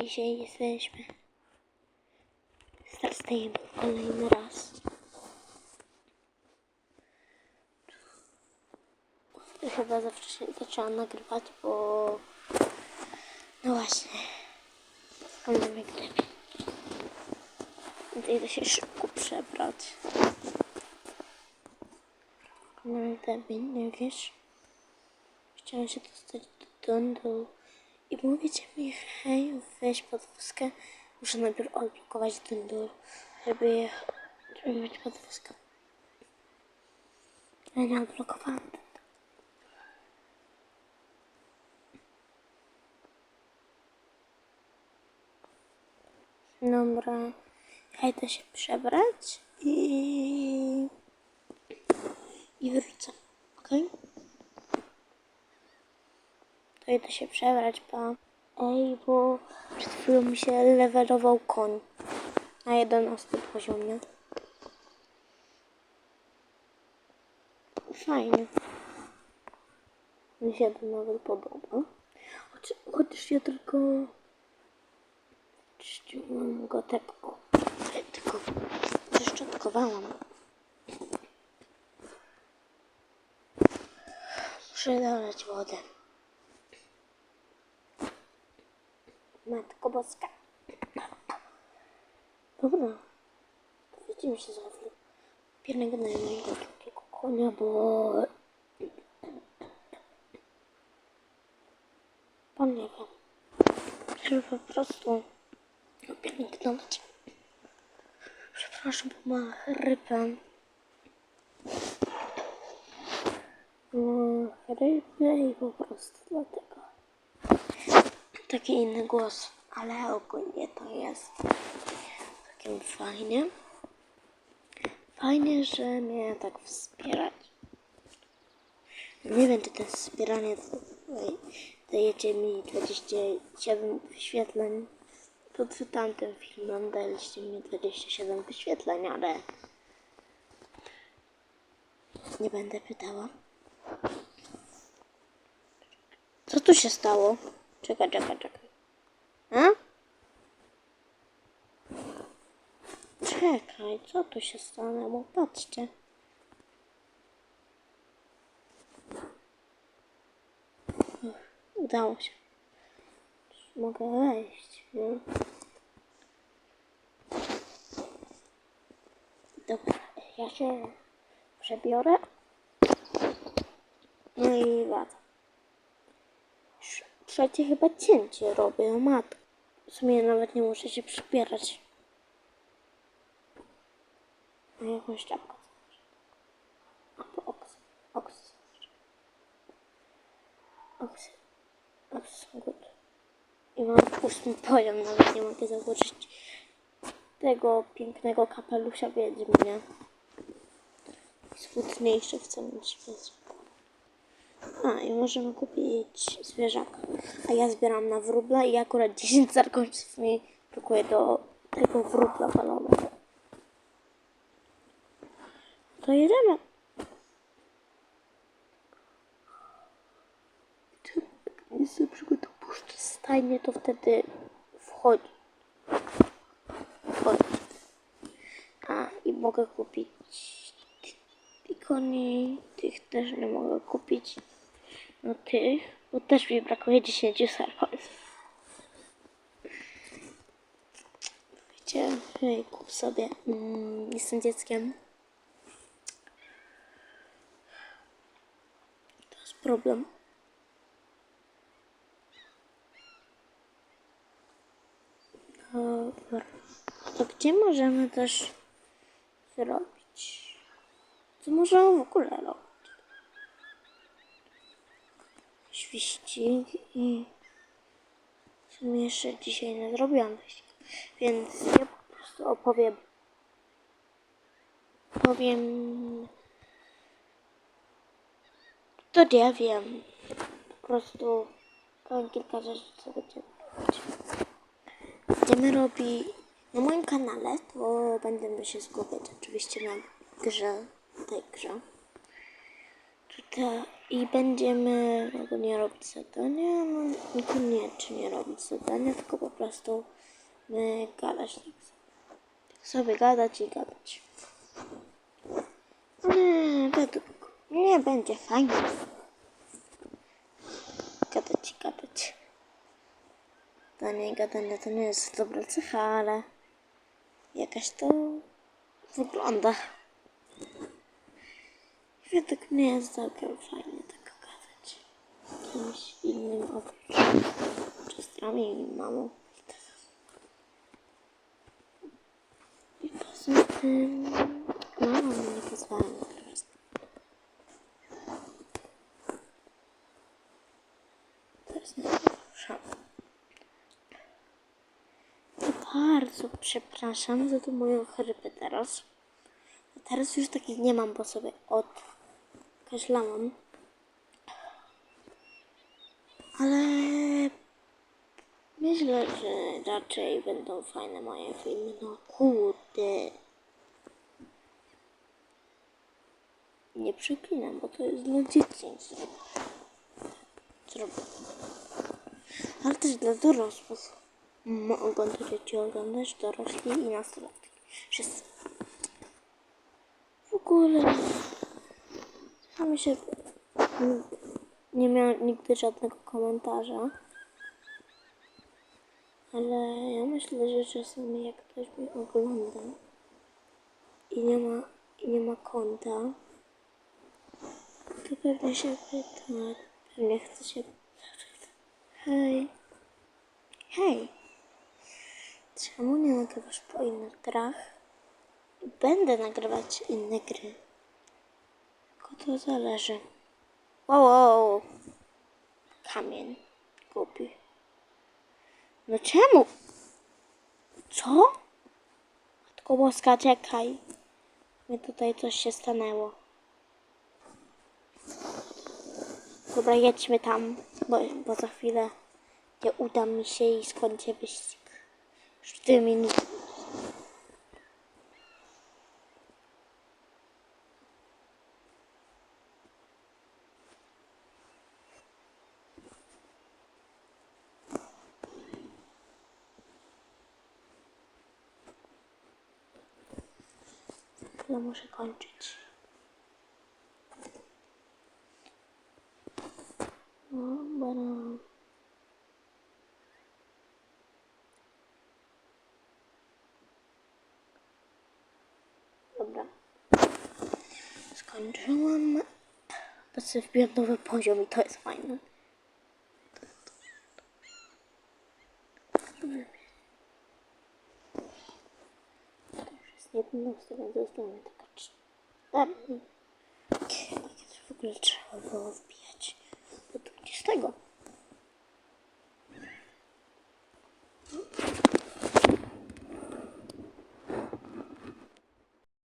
Dzisiaj jesteśmy. Startujemy kolejny raz. Chyba zawsze zaczęłam nagrywać, bo... No właśnie. Jak lepiej. Więc idę się szybko przebrać. No lepiej, nie wiesz? Chciałam się dostać do Dundu. I mówicie mi, hej, weź podwózkę. Muszę najpierw odblokować Dundur, żeby, je, żeby mieć podwózkę. Ja nie odblokowałam Dundur. Dobra, ja idę się przebrać i... i wrócę, okej? To się przebrać, pa. Ej, bo przed chwilą mi się levelował koń na 11 poziomie. Fajnie. Mi się to nawet podoba. Choć, chociaż ja tylko ściągnąłem go o. Tylko przeszczotkowałam. Muszę dolać wodę. Matko Boska. Dobra. Widzimy się za chwilę. Piernego na mojego drugiego konia, bo... Bo nie wiem. Żeby po prostu pielęgnować. Przepraszam, bo ma chrypę. Ma chrypę i po prostu dlatego taki inny głos, ale ogólnie to jest takim fajnie. Fajnie, że mnie tak wspierać. Nie wiem, czy to wspieranie dajecie mi 27 wyświetleń. Pod tamtym filmem daliście mi 27 wyświetleń, ale nie będę pytała. Co tu się stało? Czekaj, czekaj, czekaj. A? Czekaj, co tu się stanęło? Patrzcie. Udało się. Mogę wejść, nie? Dobra, ja się przebiorę. No i wracam. Trz- Trzecie chyba cięcie robię, matko. W sumie nawet nie muszę się przybierać. Na jakąś czapkę. Albo oks. Oks. Oks. Oks good. I mam ósmy poziom, nawet nie mogę założyć tego pięknego kapelusza Wiedźmina. Smutniejszy w całym świecie. A, i możemy kupić zwierzaka. A ja zbieram na wróbla i akurat 10 zarkońców mi brakuje do tego wróbla balonego. To jedziemy. Jest na przykład opuszczę stajnie, to wtedy wchodzi. Wchodzi. A, i mogę kupić i koni, tych też nie mogę kupić. No tych, bo też mi brakuje 10 sarkońców. Wiecie, hej, kup sobie. Mm, jestem dzieckiem. To jest problem. Dobra. To gdzie możemy też zrobić? Co możemy w ogóle robić? Świścik i w sumie jeszcze dzisiaj nie zrobiłam. Więc ja po prostu opowiem powiem to nie wiem. Po prostu powiem kilka rzeczy, co będziemy robić. Będziemy robić na moim kanale, to będziemy się skupiać oczywiście na grze, tej grze. Ta, I będziemy ogólnie robić zadania, no niekoniecznie robić zadania, tylko po prostu my gadać tak sobie. Gadać i gadać. Ale według mnie będzie fajnie. Gadać i gadać. Gadanie i gadanie to nie jest dobra cecha, ale jakaś to wygląda. Według mnie jest całkiem fajnie tak gadać. Kimś innym oprócz siostrami i mamą. I poza tym mama mnie nie pozwala nagrywać. To jest najgorsza. I bardzo przepraszam za tą moją chrypę teraz. Teraz już takich nie mam, bo sobie odkaszlałam. Ale myślę, że raczej będą fajne moje filmy. No kurde. Nie przeklinam, bo to jest dla dzieci. Zrobię. Ale też dla dorosłych. Mogą to dzieci oglądać, dorośli i nastolatki. Wszyscy. W ogóle że nie miałam nigdy żadnego komentarza. Ale ja myślę, że czasami jak ktoś mnie ogląda i nie ma, i nie ma konta, to pewnie się pyta, pewnie chce się hej, hej, czemu nie nagrywasz po innych grach? Będę nagrywać inne gry. To zależy. Wow, wow. Kamień. Głupi. No czemu? Co? Matko Boska, czekaj. Mi tutaj coś się stanęło. Dobra, jedźmy tam, bo, bo za chwilę nie uda mi się i skończę wyścig. Już dwie minuty. Ja muszę kończyć. No, bara. Dobra. Skończyłam. Sobie wbiłam nowy poziom i to jest fajne. No z tego zostanie taka czarna. W ogóle trzeba było wbijać do 20.